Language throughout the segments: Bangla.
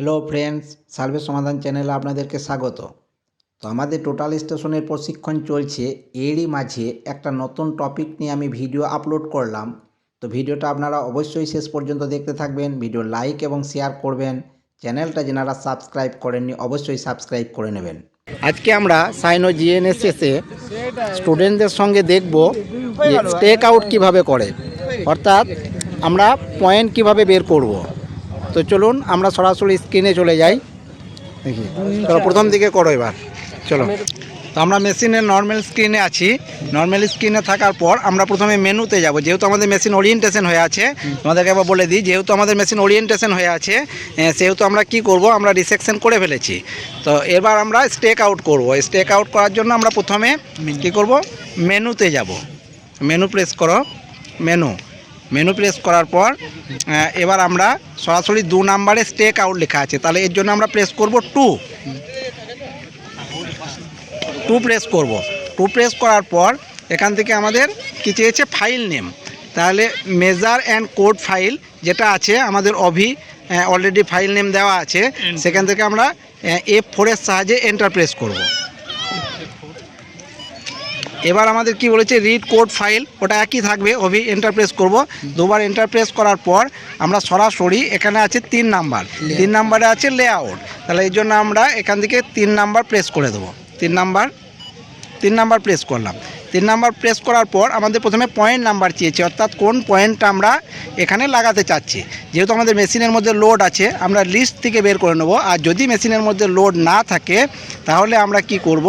হ্যালো ফ্রেন্ডস সার্ভে সমাধান চ্যানেলে আপনাদেরকে স্বাগত। তো আমাদের টোটাল স্টেশনের প্রশিক্ষণ চলছে। এরই মাঝে একটা নতুন টপিক নিয়ে আমি ভিডিও আপলোড করলাম। তো ভিডিওটা আপনারা অবশ্যই শেষ পর্যন্ত দেখতে থাকবেন ভিডিও লাইক এবং শেয়ার করবেন। চ্যানেলটা যেনারা সাবস্ক্রাইব করেননি, অবশ্যই সাবস্ক্রাইব করে নেবেন। আজকে আমরা সাইনো জিএনএসএসে স্টুডেন্টদের সঙ্গে দেখব যে স্টেক আউট কীভাবে করে। অর্থাৎ আমরা পয়েন্ট কীভাবে বের করব। তো চলুন, আমরা সরাসরি স্ক্রিনে চলে যাই। দেখি প্রথম দিকে করো এবার। চলো। তো আমরা মেশিনের নর্মাল স্ক্রিনে আছি। নর্মাল স্ক্রিনে থাকার পর আমরা প্রথমে মেনুতে যাব। যেহেতু আমাদের মেশিন ওরিয়েন্টেশন হয়ে আছে, তোমাদেরকে আবার বলে দিই, যেহেতু আমাদের মেশিন ওরিয়েন্টেশন হয়ে আছে সেহেতু আমরা কি করব, আমরা রিসেকশন করে ফেলেছি। তো এবার আমরা স্টেক আউট করব। স্টেক আউট করার জন্য আমরা প্রথমে কি করব? মেনুতে যাব। মেনু প্রেস করো। মেনু মেনু প্রেস করার পর এবার আমরা সরাসরি দু নাম্বারে স্টেক আউট লেখা আছে। তাহলে এর জন্য আমরা প্রেস করব টু টু প্রেস করব। টু প্রেস করার পর এখান থেকে আমাদের কী চেয়েছে? ফাইল নেম তাহলে মেজার অ্যান্ড কোড ফাইল যেটা আছে আমাদের অভি অলরেডি ফাইল নেম দেওয়া আছে। সেখান থেকে আমরা এফ ফোরের সাহায্যে এন্টার প্রেস করব। এবার আমাদের কি বলেছে রিড কোড ফাইল ওটা একই থাকবে ওভি এন্টারপ্রেস করব। দুবার এন্টারপ্রেস করার পর আমরা সরাসরি এখানে আছে তিন নাম্বার তিন নাম্বারে আছে লেআউট তাহলে এই জন্য আমরা এখান থেকে তিন নাম্বার প্রেস করে দেবো। তিন নাম্বার তিন নাম্বার প্রেস করলাম। তিন নাম্বার প্রেস করার পর আমাদের প্রথমে পয়েন্ট নাম্বার চেয়েছে, অর্থাৎ কোন পয়েন্টটা আমরা এখানে লাগাতে চাচ্ছি। যেহেতু আমাদের মেশিনের মধ্যে লোড আছে, আমরা লিস্ট থেকে বের করে নেব। আর যদি মেশিনের মধ্যে লোড না থাকে, তাহলে আমরা কি করব?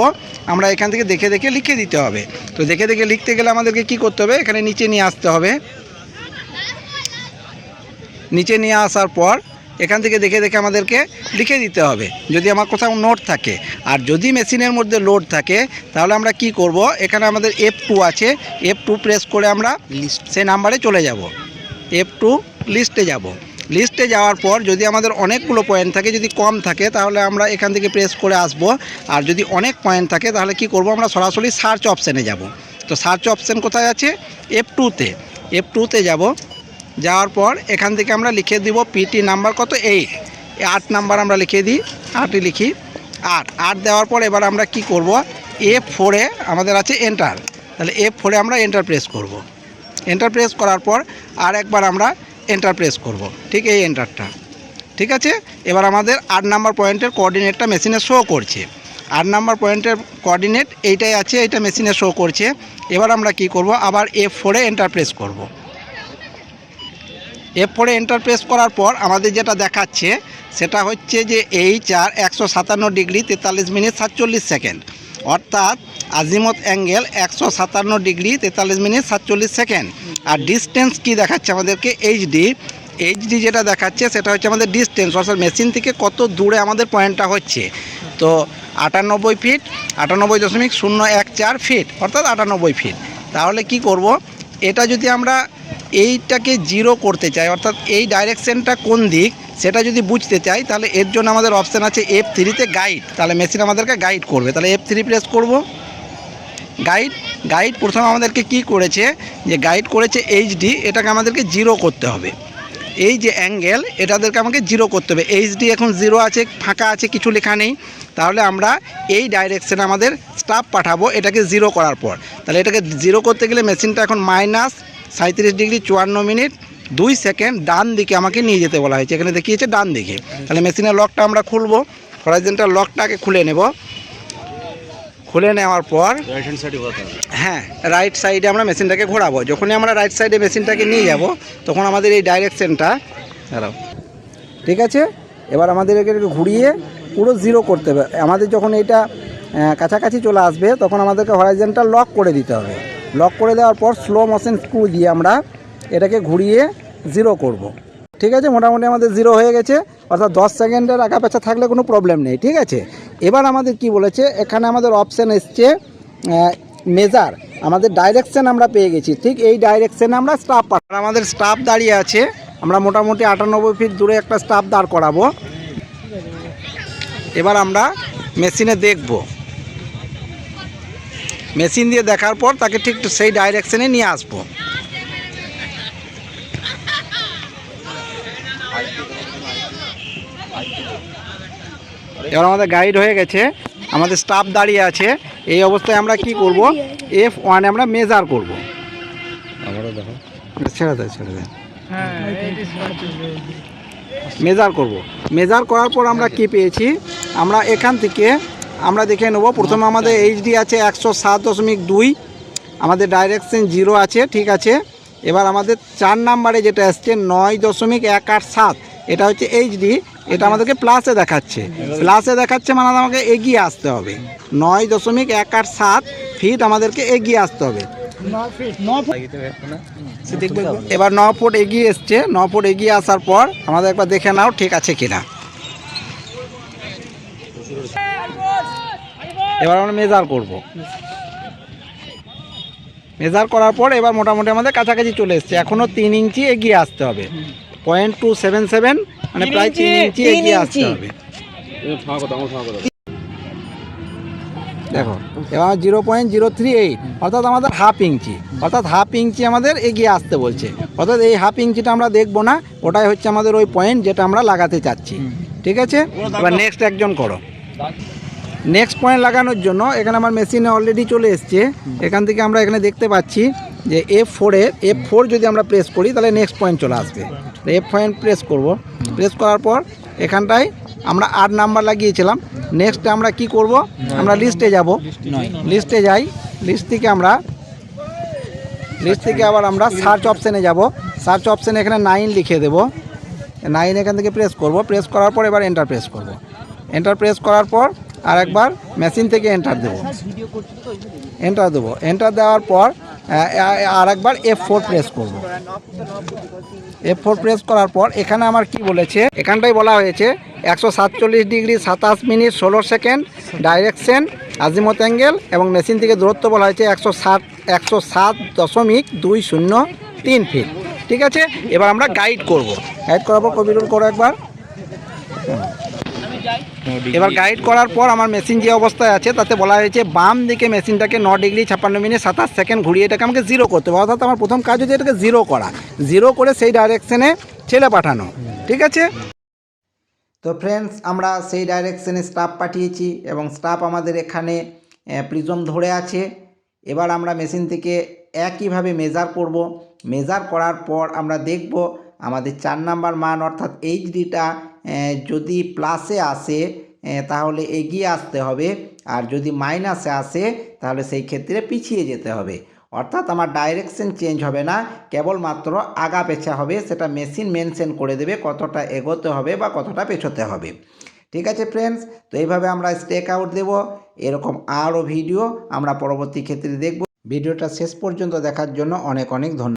আমরা এখান থেকে দেখে দেখে লিখে দিতে হবে। তো দেখে দেখে লিখতে গেলে আমাদেরকে কি করতে হবে? এখানে নিচে নিয়ে আসতে হবে। নিচে নিয়ে আসার পর এখান থেকে দেখে দেখে আমাদেরকে লিখে দিতে হবে। যদি আমার কোথাও নোট থাকে। আর যদি মেশিনের মধ্যে লোড থাকে তাহলে আমরা কি করব? এখানে আমাদের এফ টু আছে। এফ টু প্রেস করে আমরা লিস্ট সেই নাম্বারে চলে যাব। এফ টু লিস্টে যাব। লিস্টে যাওয়ার পর যদি আমাদের অনেকগুলো পয়েন্ট থাকে যদি কম থাকে তাহলে আমরা এখান থেকে প্রেস করে আসব। আর যদি অনেক পয়েন্ট থাকে তাহলে কি করব? আমরা সরাসরি সার্চ অপশানে যাব। তো সার্চ অপশান কোথায় আছে? এফ টুতে এফ টুতে যাব। যাওয়ার পর এখান থেকে আমরা লিখে দিব পিটি নাম্বার কত? এইট আট নাম্বার আমরা লিখে দিই, আটই লিখি। আট আট দেওয়ার পর এবার আমরা কি করব? এফ ফোরে আমাদের আছে এন্টার তাহলে এফ ফোরে আমরা এন্টার প্রেস করব। এন্টার প্রেস করার পর আর একবার আমরা এন্টার প্রেস করব। ঠিক এই এন্টারটা ঠিক আছে? এবার আমাদের আট নাম্বার পয়েন্টের কোঅর্ডিনেটটা মেশিনে শো করছে। আট নাম্বার পয়েন্টের কোঅর্ডিনেট এইটাই আছে, এইটা মেশিনে শো করছে। এবার আমরা কি করব? আবার এফ ফোরে এন্টার প্রেস করব। এফ ফোরে এন্টার প্রেস করার পর আমাদের যেটা দেখাচ্ছে, সেটা হচ্ছে যে এইচ আর একশো সাতান্ন ডিগ্রি তেতাল্লিশ মিনিট সাতচল্লিশ সেকেন্ড অর্থাৎ আজিমত অ্যাঙ্গেল একশো সাতান্ন ডিগ্রি তেতাল্লিশ মিনিট সাতচল্লিশ সেকেন্ড আর ডিস্টেন্স কি দেখাচ্ছে আমাদেরকে? এইচডি এইচডি যেটা দেখাচ্ছে, সেটা হচ্ছে আমাদের ডিস্টেন্স অর্থাৎ মেশিন থেকে কত দূরে আমাদের পয়েন্টটা হচ্ছে। তো আটানব্বই ফিট আটানব্বই দশমিক শূন্য এক চার ফিট অর্থাৎ আটানব্বই ফিট তাহলে কি করব? এটা যদি আমরা এইটাকে জিরো করতে চাই, অর্থাৎ এই ডাইরেকশনটা কোন দিক, সেটা যদি বুঝতে চাই, তাহলে এর জন্য আমাদের অপশান আছে এফ থ্রিতে গাইড তাহলে মেশিন আমাদেরকে গাইড করবে। তাহলে এফ থ্রি প্রেস করব। গাইড গাইড প্রথমে আমাদেরকে কি করেছে, যে গাইড করেছে এইচডি এটাকে আমাদেরকে জিরো করতে হবে। এই যে অ্যাঙ্গেল এটাদেরকে আমাকে জিরো করতে হবে। এইচডি এখন জিরো আছে, ফাঁকা আছে, কিছু লেখা নেই। তাহলে আমরা এই ডাইরেকশনে আমাদের স্টাফ পাঠাবো, এটাকে জিরো করার পর। তাহলে এটাকে জিরো করতে গেলে মেশিনটা এখন মাইনাস সাঁত্রিশ ডিগ্রি চুয়ান্ন মিনিট দুই সেকেন্ড ডান দিকে আমাকে নিয়ে যেতে বলা হয়েছে। এখানে দেখিয়েছে ডান দিকে। তাহলে মেশিনের লকটা আমরা খুলবো। হরাইজেনটার লকটাকে খুলে নেব। খুলে নেওয়ার পর হ্যাঁ রাইট সাইডে আমরা মেশিনটাকে ঘোরাবো। যখনই আমরা রাইট সাইডে মেশিনটাকে নিয়ে যাব তখন আমাদের এই ডাইরেকশনটা দাঁড়াও। ঠিক আছে? এবার আমাদের এটাকে ঘুরিয়ে পুরো জিরো করতে হবে। আমাদের যখন এটা কাছাকাছি চলে আসবে তখন আমাদেরকে হরাইজেনটা লক করে দিতে হবে। লক করে দেওয়ার পর স্লো মোশন স্ক্রু দিয়ে আমরা এটাকে ঘুরিয়ে জিরো করব। ঠিক আছে? মোটামুটি আমাদের জিরো হয়ে গেছে। অর্থাৎ দশ সেকেন্ডের আঁকা পেঁচা থাকলে কোনো প্রবলেম নেই, ঠিক আছে? এবার আমাদের কি বলেছে? এখানে আমাদের অপশান এসছে মেজার আমাদের ডাইরেকশান আমরা পেয়ে গেছি। ঠিক এই ডাইরেকশানে আমরা স্টাফ আমাদের স্টাফ দাঁড়িয়ে আছে। আমরা মোটামুটি আটানব্বই ফিট দূরে একটা স্টাফ দাঁড় করাবো। এবার আমরা মেশিনে দেখব। মেশিন দিয়ে দেখার পর তাকে ঠিক সেই ডাইরেকশনে নিয়ে আসব। এবার আমাদের গাইড হয়ে গেছে আমাদের স্টাফ দাঁড়িয়ে আছে। এই অবস্থায় আমরা কি করব? এফ ওয়ানে আমরা মেজার করব। ছেড়ে দেয় ছেড়ে দেয় মেজার করব। মেজার করার পর আমরা কি পেয়েছি? আমরা এখান থেকে আমরা দেখে নেব। প্রথমে আমাদের এইচডি আছে একশো সাত দশমিক দুই। আমাদের ডাইরেকশন জিরো আছে ঠিক আছে? এবার আমাদের চার নাম্বারে যেটা আসছে নয় দশমিক এক আট সাত। এটা হচ্ছে এইচডি এটা আমাদেরকে প্লাসে দেখাচ্ছে। প্লাসে দেখাচ্ছে মানে আমাকে এগিয়ে আসতে হবে। নয় দশমিক এক আট সাত ফিট আমাদেরকে এগিয়ে আসতে হবে। এবার ন ফুট এগিয়ে এসছে। ন ফুট এগিয়ে আসার পর আমাদের একবার দেখে নাও ঠিক আছে কিনা। এবার আমরা মেজার করব। মেজার করার পর এবার মোটামুটি আমাদের কাছাকাছি চলে এসছে। এখনও তিন ইঞ্চি এগিয়ে আসতে হবে। পয়েন্ট টু সেভেন সেভেন মানে প্রায় তিন ইঞ্চি, ইঞ্চি এগিয়ে আসতে হবে। দেখো এবার zero point zero three eight অর্থাৎ আমাদের হাফ ইঞ্চি। অর্থাৎ হাফ ইঞ্চি আমাদের এগিয়ে আসতে বলছে। অর্থাৎ এই হাফ ইঞ্চিটা আমরা দেখব না ওটাই হচ্ছে আমাদের ওই পয়েন্ট যেটা আমরা লাগাতে চাচ্ছি। ঠিক আছে? এবার নেক্সট একজন করো। নেক্সট পয়েন্ট লাগানোর জন্য এখানে আমার মেশিনে অলরেডি চলে এসছে। এখান থেকে আমরা এখানে দেখতে পাচ্ছি যে এফ ফোরে এফ ফোর যদি আমরা প্রেস করি, তাহলে নেক্সট পয়েন্ট চলে আসবে। এফ পয়েন্ট প্রেস করব। প্রেস করার পর এখানটায় আমরা আট নাম্বার লাগিয়েছিলাম। নেক্সট আমরা কি করব? আমরা লিস্টে যাব। লিস্টে যাই। লিস্ট থেকে আমরা লিস্ট থেকে আবার আমরা সার্চ অপশানে যাব। সার্চ অপশানে এখানে নাইন লিখে দেব। নাইন এখান থেকে প্রেস করব। প্রেস করার পর এবার এন্টার প্রেস করব। এন্টার প্রেস করার পর আর একবার মেশিন থেকে এন্টার দেবো। এন্টার দেবো। এন্টার দেওয়ার পর আর একবার এফ ফোর প্রেস করব। এফ ফোর প্রেস করার পর, এখানে আমার কি বলেছে? এখানটাই বলা হয়েছে, একশো সাতচল্লিশ ডিগ্রি সাতাশ মিনিট ষোলো সেকেন্ড ডাইরেকশন আজিমত অ্যাঙ্গেল এবং মেশিন থেকে দূরত্ব বলা হয়েছে একশো সাত একশো সাত দশমিক দুই শূন্য তিন ফিট ঠিক আছে? এবার আমরা গাইড করব। গাইড করার পর কবিরুল করো একবার। এবার গাইড করার পর আমার মেশিন যে অবস্থায় আছে তাতে বলা হয়েছে বাম দিকে মেশিনটাকে ন ডিগ্রি ছাপ্পান্ন মিনিট সাতাশ সেকেন্ড ঘুরিয়ে এটাকে আমাকে জিরো করতে হবে। অর্থাৎ আমার প্রথম কাজ হচ্ছে এটাকে জিরো করা। জিরো করে সেই ডাইরেকশনে ছেলে পাঠানো। ঠিক আছে? তো ফ্রেন্ডস আমরা সেই ডাইরেকশনে স্টাফ পাঠিয়েছি এবং স্টাফ আমাদের এখানে প্রিজম ধরে আছে। এবার আমরা মেশিন থেকে একইভাবে মেজার করব। মেজার করার পর আমরা দেখব আমাদের চার নাম্বার মান অর্থাৎ এইচডিটা যদি প্লাসে আসে তাহলে এগিয়ে আসতে হবে। আর যদি মাইনাসে আসে, তাহলে সেই ক্ষেত্রে পিছিয়ে যেতে হবে। অর্থাৎ আমার ডাইরেকশন চেঞ্জ হবে না, কেবলমাত্র আগা পেছা হবে, সেটা মেশিন মেনশন করে দেবে কতটা এগোতে হবে বা কতটা পেছোতে হবে। ঠিক আছে ফ্রেন্ডস তো এইভাবে আমরা স্টেক আউট দেবো। এরকম আরও ভিডিও আমরা পরবর্তী ক্ষেত্রে দেখব। ভিডিওটা শেষ পর্যন্ত দেখার জন্য অনেক অনেক ধন্যবাদ।